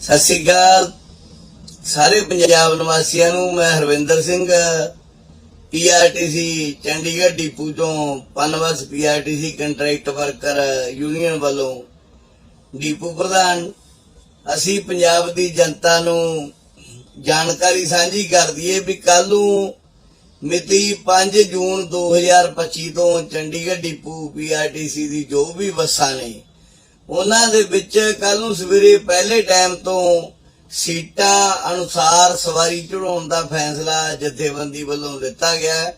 ਸਤਿ ਸ੍ਰੀ ਅਕਾਲ। ਸਾਰੇ ਪੰਜਾਬ ਨਿਵਾਸੀਆਂ ਨੂੰ ਮੈਂ ਹਰਵਿੰਦਰ ਸਿੰਘ ਪੀਆਰਟੀਸੀ ਚੰਡੀਗੜ੍ਹ ਡਿਪੂ ਤੋਂ Punbus PRTC contract worker union ਵੱਲੋਂ ਡਿਪੂ ਪ੍ਰਧਾਨ, ਅਸੀਂ ਪੰਜਾਬ ਦੀ ਜਨਤਾ ਨੂੰ ਜਾਣਕਾਰੀ ਸਾਂਝੀ ਕਰ ਦਈਏ ਵੀ ਕੱਲ ਨੂੰ ਮਿਤੀ 5 ਜੂਨ 2025 ਤੋਂ ਚੰਡੀਗੜ੍ਹ ਡਿਪੂ ਪੀਆਰਟੀਸੀ ਦੀ ਜੋ ਵੀ ਬੱਸਾਂ ਨੇ ਉਹਨਾਂ ਦੇ ਵਿੱਚ ਕੱਲ ਨੂੰ ਸਵੇਰੇ ਪਹਿਲੇ ਟਾਈਮ ਤੋਂ ਸੀਟਾਂ ਅਨੁਸਾਰ ਸਵਾਰੀ ਚੜਾਉਣ ਦਾ ਫੈਸਲਾ ਜਥੇਬੰਦੀ ਵੱਲੋਂ ਲਿੱਤਾ ਗਿਆ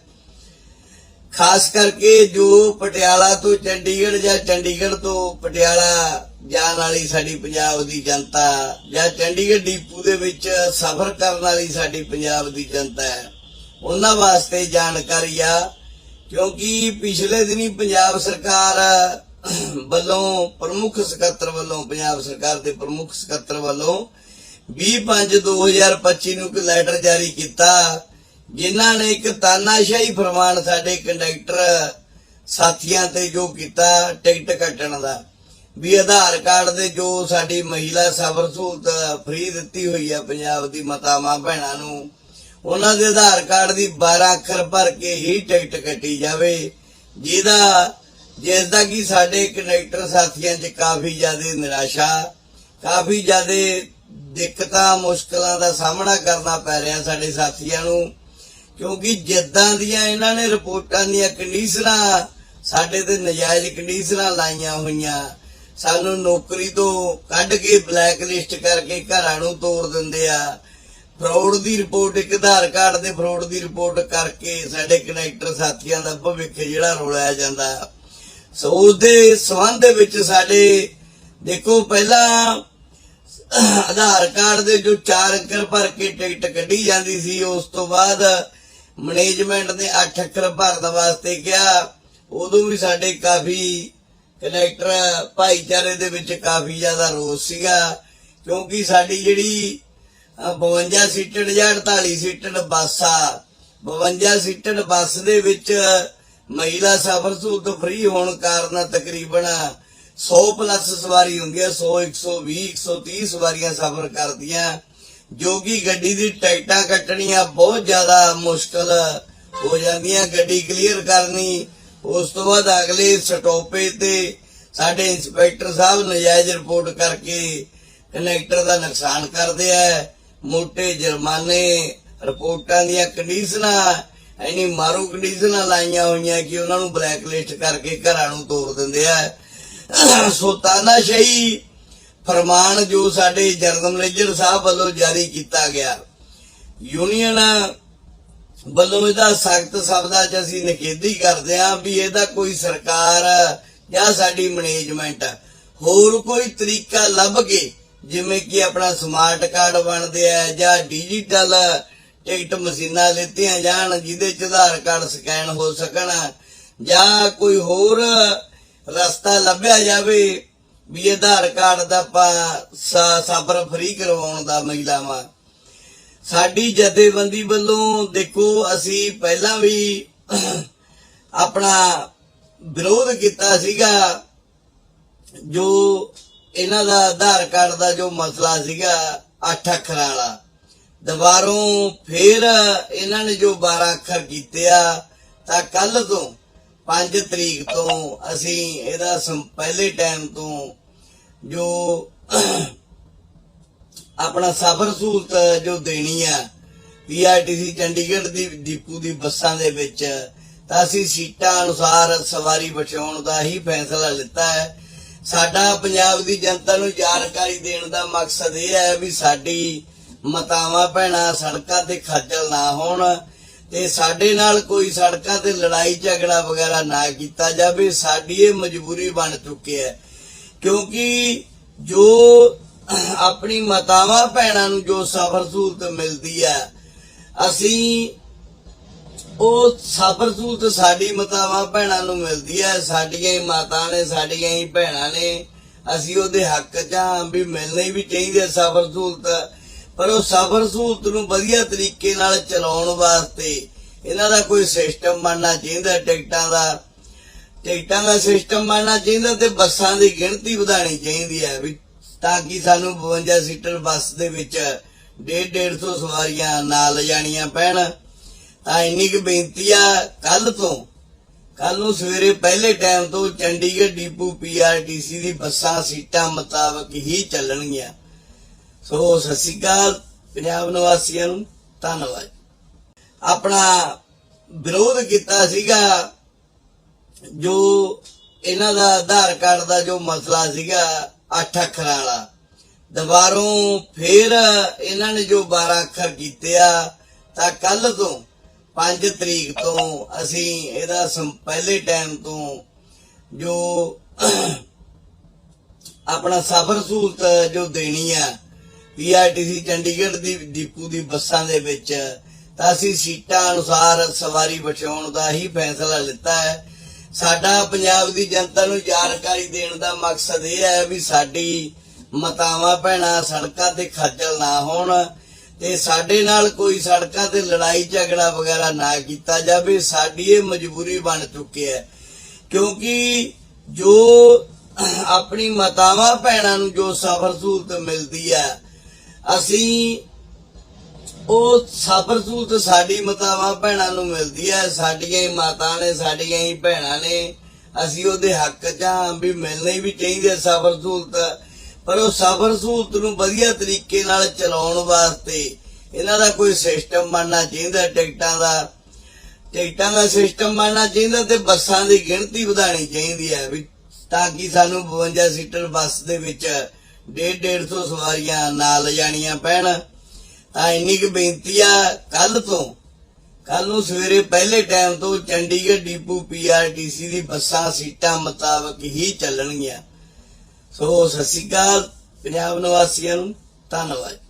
ਖਾਸ ਕਰਕੇ ਜੋ ਪਟਿਆਲਾ ਤੋਂ ਚੰਡੀਗੜ੍ਹ ਜਾਂ ਚੰਡੀਗੜ੍ਹ ਤੋਂ ਪਟਿਆਲਾ ਜਾਣ ਵਾਲੀ ਸਾਡੀ ਪੰਜਾਬ ਦੀ ਜਨਤਾ ਜਾਂ ਚੰਡੀਗੜ੍ਹ ਡੀਪੂ ਦੇ ਵਿੱਚ ਸਫ਼ਰ ਕਰਨ ਵਾਲੀ ਸਾਡੀ ਪੰਜਾਬ ਦੀ ਜਨਤਾ ਹੈ, ਉਹਨਾਂ ਵਾਸਤੇ ਜਾਣਕਾਰੀ ਆ। ਕਿਉਂਕਿ ਪਿਛਲੇ ਦਿਨੀ ਪੰਜਾਬ ਸਰਕਾਰ ਵੱਲੋਂ ਪ੍ਰਮੁੱਖ ਸਕੱਤਰ ਵੱਲੋਂ, ਪੰਜਾਬ ਸਰਕਾਰ ਦੇ ਪ੍ਰਮੁੱਖ ਸਕੱਤਰ ਵੱਲੋਂ 20/5/2025 ਨੂੰ ਇੱਕ ਲੈਟਰ ਜਾਰੀ ਕੀਤਾ, ਜਿਨ੍ਹਾਂ ਨੇ ਇੱਕ ਤਾਨਾਸ਼ਾਹੀ ਫਰਮਾਨ ਸਾਡੇ ਕੰਡਕਟਰ ਸਾਥੀਆਂ ਤੇ ਜੋ ਕੀਤਾ, ਟਿਕਟ ਕੱਟਣ ਦਾ। ਵੀ ਆਧਾਰ ਕਾਰਡ ਦੇ ਜੋ ਸਾਡੀ ਮਹਿਲਾ ਸਬਰ ਸਹੂਲਤ ਫ੍ਰੀ ਦਿੱਤੀ ਹੋਈ ਹੈ ਪੰਜਾਬ ਦੀ ਮਾਤਾਵਾਂ ਭੈਣਾਂ ਨੂੰ, ਉਹਨਾਂ ਦੇ ਆਧਾਰ ਕਾਰਡ ਦੀ 12 ਅੱਖਰ ਭਰ ਕੇ ਹੀ ਟਿਕਟ ਕੱਟੀ ਜਾਵੇ, ਜਿਹਦਾ ਜਿਸ ਦਾ ਕਿ ਸਾਡੇ ਕਨੈਕਟਰ ਸਾਥੀਆਂ 'ਚ ਕਾਫੀ ਜ਼ਿਆਦਾ ਨਿਰਾਸ਼ਾ, ਕਾਫੀ ਜ਼ਿਆਦਾ ਦਿੱਕਤਾਂ, ਮੁਸ਼ਕਲਾਂ ਦਾ ਸਾਹਮਣਾ ਕਰਨਾ ਪੈ ਰਿਹਾ ਸਾਡੇ ਸਾਥੀਆਂ ਨੂੰ, ਕਿਉਂਕਿ ਜਿੱਦਾਂ ਦੀਆਂ ਇਹਨਾਂ ਨੇ ਰਿਪੋਰਟਾਂ ਦੀਆਂ ਕੰਡੀਸ਼ਨਾਂ, ਸਾਡੇ ਤੇ ਨਜਾਇਜ਼ ਕੰਡੀਸ਼ਨਾਂ ਲਾਈਆਂ ਹੋਈਆਂ, ਸਾਨੂੰ ਨੌਕਰੀ ਤੋਂ ਕੱਢ ਕੇ ਬਲੈਕ ਲਿਸਟ ਕਰਕੇ ਘਰਾਂ ਨੂੰ ਤੋੜ ਦਿੰਦੇ ਆ। ਫਰੋਡ ਦੀ ਰਿਪੋਰਟ, ਇੱਕ ਆਧਾਰ ਕਾਰਡ ਦੇ ਫਰੋਡ ਦੀ ਰਿਪੋਰਟ ਕਰਕੇ ਸਾਡੇ ਕਨੈਕਟਰ ਸਾਥੀਆਂ ਦਾ ਭਵਿੱਖ ਜਿਹੜਾ ਰੋਲਿਆ ਜਾਂਦਾ। ਸੋ ਉਹਦੇ ਸੰਬੰਧ ਦੇ ਵਿੱਚ ਸਾਡੇ ਦੇਖੋ ਪਹਿਲਾਂ ਆਧਾਰ ਕਾਰਡ ਦੇ ਜੋ ਚਾਰ ਅੱਖਰ ਭਰ ਕੇ ਟਿਕਟ ਕੱਢੀ ਜਾਂਦੀ ਸੀ ਉਸ ਤੋਂ ਬਾਅਦ ਮੈਨੇਜਮੈਂਟ ਨੇ 8 ਅੱਖਰ ਭਰਨ ਵਾਸਤੇ ਕਿਹਾ। ਉਦੋਂ ਵੀ ਸਾਡੇ ਕਾਫੀ ਕਨੈਕਟਰ ਭਾਈਚਾਰੇ ਦੇ ਵਿੱਚ ਕਾਫੀ ਜ਼ਿਆਦਾ ਰੋਸ ਸੀਗਾ ਕਿਉਂਕਿ ਸਾਡੀ ਜਿਹੜੀ ਅ, 52 ਸੀਟਡ ਜਾਂ 48 ਸੀਟਡ ਬੱਸ ਆ 52 ਸੀਟਡ ਬੱਸ ਦੇ ਵਿੱਚ ਮਹਿਲਾ ਸਫ਼ਰ ਸਹੂਲਤ ਫ੍ਰੀ ਹੋਣ ਕਾਰਨ ਤਕਰੀਬਨ 100 ਪਲੱਸ ਸਵਾਰੀ ਹੁੰਦੀ ਹੈ 100 120 130 ਸਵਾਰੀਆਂ ਸਫ਼ਰ ਕਰਦੀਆਂ, ਜੋ ਕਿ ਗੱਡੀ ਦੀ ਟਿਕਟਾਂ ਕੱਟਣੀਆਂ ਬਹੁਤ ਜ਼ਿਆਦਾ ਮੁਸ਼ਕਲ ਹੋ ਜਾਂਦੀਆਂ, ਗੱਡੀ ਕਲੀਅਰ ਕਰਨੀ, ਉਸ ਤੋਂ ਬਾਅਦ ਅਗਲੇ ਸਟਾਪੇ ਤੇ ਸਾਡੇ ਇੰਸਪੈਕਟਰ ਸਾਹਿਬ ਨਜਾਇਜ਼ ਰਿਪੋਰਟ ਕਰਕੇ ਕਨੈਕਟਰ ਦਾ ਨੁਕਸਾਨ ਕਰਦੇ ਆ ਮੋٹے ਜੁਰਮਾਨੇ, ਰਿਪੋਰਟਾਂ ਦੀਆਂ ਕੰਡੀਸ਼ਨਾਂ ਐਨੀ ਮਾਰੂ ਕੰਡੀਸ਼ਨਾਂ ਲਾਈਆਂ ਹੋਈਆਂ ਕਿ ਉਹਨਾਂ ਨੂੰ ਬਲੈਕ ਲਿਸਟ ਕਰਕੇ ਘਰਾਂ ਨੂੰ ਤੋੜ ਦਿੰਦੇ ਆ। ਸੋ ਤਾਨਾਸ਼ਾਹੀ ਫਰਮਾਨ ਜੋ ਸਾਡੇ ਜਨਰਲ ਮੈਨੇਜਰ ਸਾਹਿਬ ਵੱਲੋਂ ਜਾਰੀ ਕੀਤਾ ਗਿਆ। ਯੂਨੀਅਨ ਵੱਲੋਂ ਇਹਦਾ ਸਖਤ ਸ਼ਬਦਾਂ 'ਚ ਅਸੀਂ ਨਿਖੇਧੀ ਕਰਦੇ ਹਾਂ ਵੀ ਇਹਦਾ ਕੋਈ ਸਰਕਾਰ ਜਾਂ ਸਾਡੀ ਮੈਨੇਜਮੈਂਟ ਹੋਰ ਕੋਈ ਤਰੀਕਾ ਲੱਭ ਕੇ ਜਿਵੇਂ ਕਿ ਆਪਣਾ ਸਮਾਰਟ ਕਾਰਡ ਬਣਦੇ ਆ ਜਾਂ ਡਿਜੀਟਲ ਟਿਕਟ ਮਸ਼ੀਨਾਂ ਲੈਤੀਆਂ ਜਾਣ, ਜਿਹਦੇ 'ਚ ਆਧਾਰ ਕਾਰਡ ਸਕੈਨ ਹੋ ਸਕਣ, ਜਾਂ ਕੋਈ ਹੋਰ ਰਸਤਾ ਲੱਭਿਆ ਜਾਵੇ ਵੀ ਆਧਾਰ ਕਾਰਡ ਦਾ ਆਪਾਂ ਸਫਰ ਫ੍ਰੀ ਕਰਵਾਉਣ ਦਾ ਮਹਿਲਾਵਾਂ। ਸਾਡੀ ਜਥੇਬੰਦੀ ਵੱਲੋਂ ਦੇਖੋ, ਅਸੀਂ ਪਹਿਲਾਂ ਵੀ ਆਪਣਾ ਵਿਰੋਧ ਕੀਤਾ ਸੀਗਾ, ਜੋ ਇਹਨਾਂ ਦਾ ਆਧਾਰ ਕਾਰਡ ਦਾ ਜੋ ਮਸਲਾ ਸੀਗਾ 8 ਅੱਖਰਾਂ ਵਾਲਾ। ਦੁਬਾਰੋਂ ਫੇਰ ਇਹਨਾਂ ਨੇ ਜੋ 12 ਅੱਖਰ ਕੀਤੇ ਆ, ਤਾਂ ਕੱਲ ਤੋਂ 5 ਤਰੀਕ ਤੋਂ ਅਸੀਂ ਇਹਦਾ ਪਹਿਲੇ ਟਾਈਮ ਤੋਂ ਜੋ ਆਪਣਾ ਸਫ਼ਰ ਸਹੂਲਤ ਜੋ ਦੇਣੀ ਆ ਪੀਆਰਟੀਸੀ ਚੰਡੀਗੜ੍ਹ ਦੀ ਡਿਪੂ ਦੀ ਬੱਸਾਂ ਦੇ ਵਿੱਚ, ਤਾਂ ਅਸੀਂ ਸੀਟਾਂ ਅਨੁਸਾਰ ਸਵਾਰੀ ਬਚਾਉਣ ਦਾ ਹੀ ਫੈਸਲਾ ਲਿੱਤਾ ਹੈ। ਸਾਡਾ ਪੰਜਾਬ ਦੀ ਜਨਤਾ ਨੂੰ ਜਾਣਕਾਰੀ ਦੇਣ ਦਾ ਮਕਸਦ ਇਹ ਹੈ ਵੀ ਸਾਡੀ ਮਤਾਵਾਂ ਭੈਣਾ, ਸੜਕਾਂ ਤੇ ਖੱਜਲ ਨਾ ਹੋਣ ਤੇ ਸਾਡੇ ਨਾਲ ਕੋਈ ਸੜਕਾਂ ਤੇ ਲੜਾਈ ਝਗੜਾ ਵਗੈਰਾ ਨਾ ਕੀਤਾ ਜਾਵੇ, ਸਾਡੀ ਇਹ ਮਜਬੂਰੀ ਬਣ ਚੁੱਕੀ ਹੈ। ਕਿਉਂਕਿ ਜੋ ਆਪਣੀ ਮਾਤਾਵਾਂ ਭੈਣਾਂ ਨੂੰ ਜੋ ਸਫਰ ਸਹੂਲਤ ਮਿਲਦੀ ਹੈ, ਅਸੀਂ ਉਹ ਸਫਰ ਸਹੂਲਤ ਸਾਡੀ ਮਾਤਾਵਾਂ ਭੈਣਾਂ ਨੂੰ ਮਿਲਦੀ ਹੈ, ਸਾਡੀਆਂ ਹੀ ਮਾਤਾ ਨੇ, ਸਾਡੀਆਂ ਹੀ ਭੈਣਾਂ ਨੇ, ਅਸੀਂ ਉਹਦੇ ਹੱਕ ਚ ਹਾਂ ਵੀ ਮਿਲਣੀ ਵੀ ਚਾਹੀਦੀ ਹੈ ਸਫਰ ਸਹੂਲਤ। ਪਰ ਉਹ ਸਫਰ ਸਹੂਲਤ ਨੂੰ ਵਧੀਆ ਤਰੀਕੇ ਨਾਲ ਚਲਾਉਣ ਵਾਸਤੇ ਇਹਨਾਂ ਦਾ ਕੋਈ ਸਿਸਟਮ ਬਣਨਾ ਚਾਹੀਦਾ ਟਿਕਟਾਂ ਦਾ। ਟਿਕਟਾਂ ਦਾ ਸਿਸਟਮ ਬਣਨਾ ਚਾਹੀਦਾ ਤੇ ਬੱਸਾਂ ਦੀ ਗਿਣਤੀ ਵਧਾਣੀ ਚਾਹੀਦੀ ਹੈ ਵੀ ਤਾਂ ਕਿ ਸਾਨੂੰ 52 ਸੀਟਰ ਬੱਸ ਦੇ ਵਿੱਚ 1.5 150 ਸਵਾਰੀਆਂ ਨਾਲ ਜਾਣੀਆਂ ਪੈਣ। ਤਾਂ ਇੰਨੀ ਕੁ ਬੇਨਤੀ ਆ ਕੱਲ ਤੋਂ ਕੱਲ ਨੂੰ ਸਵੇਰੇ ਪਹਿਲੇ ਟਾਈਮ ਤੋਂ ਚੰਡੀਗੜ੍ਹ, ਡੀਪੂ ਪੀਆਰਟੀਸੀ ਦੀ ਬੱਸਾਂ ਸੀਟਾਂ ਮੁਤਾਬਕ ਹੀ ਚੱਲਣਗੀਆਂ। ਸੋ ਸਤਿ ਸ਼੍ਰੀ ਅਕਾਲ, ਪੰਜਾਬ ਨਿਵਾਸੀਆਂ ਨੂੰ ਧੰਨਵਾਦ। ਆਪਣਾ ਵਿਰੋਧ ਕੀਤਾ ਸੀਗਾ, ਜੋ ਇਹਨਾਂ ਦਾ ਆਧਾਰ ਕਾਰਡ ਦਾ ਜੋ ਮਸਲਾ ਸੀਗਾ 8 ਅੱਖਰਾਂ ਵਾਲਾ। ਦੁਬਾਰੋਂ ਫੇਰ ਇਹਨਾਂ ਨੇ ਜੋ 12 ਅੱਖਰ ਕੀਤੇ ਆ, ਤਾਂ ਕੱਲ ਤੋਂ 5 ਤਰੀਕ ਤੋਂ ਅਸੀਂ ਇਹਦਾ ਪਹਿਲੇ ਟਾਈਮ ਤੋਂ ਜੋ ਆਪਣਾ ਸਫ਼ਰ ਸਹੂਲਤ ਜੋ ਦੇਣੀ ਆ ਪੀਆਰਟੀਸੀ ਚੰਡੀਗੜ੍ਹ ਦੀ ਡਿਪੂ ਦੀ ਬੱਸਾਂ ਦੇ ਵਿੱਚ ਤਾਂ ਅਸੀਂ ਸੀਟਾਂ ਅਨੁਸਾਰ ਸਵਾਰੀ ਬਚਾਉਣ ਦਾ ਹੀ ਫੈਸਲਾ ਲਿੱਤਾ ਹੈ। ਸਾਡਾ ਪੰਜਾਬ ਦੀ ਜਨਤਾ ਨੂੰ ਜਾਣਕਾਰੀ ਦੇਣ ਦਾ ਮਕਸਦ ਇਹ ਹੈ ਵੀ ਸਾਡੀ ਮਤਾਵਾਂ ਭੈਣਾਂ ਸੜਕਾਂ ਤੇ ਖੱਜਲ ਨਾ ਹੋਣ ਤੇ ਸਾਡੇ ਨਾਲ ਕੋਈ ਸੜਕਾਂ ਤੇ ਲੜਾਈ ਝਗੜਾ ਵਗੈਰਾ ਨਾ ਕੀਤਾ ਜਾਵੇ, ਸਾਡੀ ਇਹ ਮਜਬੂਰੀ ਬਣ ਚੁੱਕੀ ਹੈ। ਕਿਉਂਕਿ ਜੋ ਆਪਣੀ ਮਤਾਵਾਂ ਭੈਣਾਂ ਨੂੰ ਜੋ ਸਫਰ ਸਹੂਲਤ ਮਿਲਦੀ ਹੈ ਅਸੀਂ ਉਹ ਸਫਰ ਸਹੂਲਤ ਸਾਡੀ ਮਤਾਵਾਂ ਭੈਣਾਂ ਨੂੰ ਮਿਲਦੀ ਹੈ, ਸਾਡੀਆਂ ਹੀ ਮਾਤਾ ਨੇ, ਸਾਡੀਆਂ ਹੀ ਭੈਣਾਂ ਨੇ। ਅਸੀਂ ਉਹਦੇ ਹੱਕ ਚ ਹਾਂ ਵੀ ਮਿਲਣੀ ਵੀ ਚਾਹੀਦੀ ਹੈ ਸਫਰ ਸਹੂਲਤ ਪਰ ਉਹ ਸਫਰ ਸਹੂਲਤ ਨੂੰ ਵਧੀਆ ਤਰੀਕੇ ਨਾਲ ਚਲਾਉਣ ਵਾਸਤੇ ਇਹਨਾਂ ਦਾ ਕੋਈ ਸਿਸਟਮ ਬਣਨਾ ਚਾਹੀਦਾ ਟਿਕਟਾਂ ਦਾ। ਟਿਕਟਾਂ ਦਾ ਸਿਸਟਮ ਬਣਨਾ ਚਾਹੀਦਾ ਤੇ ਬੱਸਾਂ ਦੀ ਗਿਣਤੀ ਵਧਾਣੀ ਚਾਹੀਦੀ ਹੈ ਵੀ ਤਾਂ ਕਿ ਸਾਨੂੰ 52 ਸੀਟਰ ਬੱਸ ਦੇ ਵਿੱਚ ਡੇਢ 150 ਸਵਾਰੀਆਂ ਨਾਲ ਜਾਣੀਆਂ ਪੈਣ। ਤਾਂ ਇੰਨੀ ਕੁ ਬੇਨਤੀ ਆ ਕੱਲ ਤੋਂ। ਕੱਲ ਨੂੰ ਸਵੇਰੇ ਪਹਿਲੇ ਟਾਈਮ ਤੋਂ ਚੰਡੀਗੜ੍ਹ ਡੀਪੂ ਪੀਆਰਟੀਸੀ ਦੀ ਬੱਸਾਂ ਸੀਟਾਂ ਮੁਤਾਬਕ ਹੀ ਚੱਲਣਗੀਆਂ। ਸੋ ਸਤਿ ਸ਼੍ਰੀ ਅਕਾਲ, ਪੰਜਾਬ ਨਿਵਾਸੀਆਂ ਨੂੰ ਧੰਨਵਾਦ।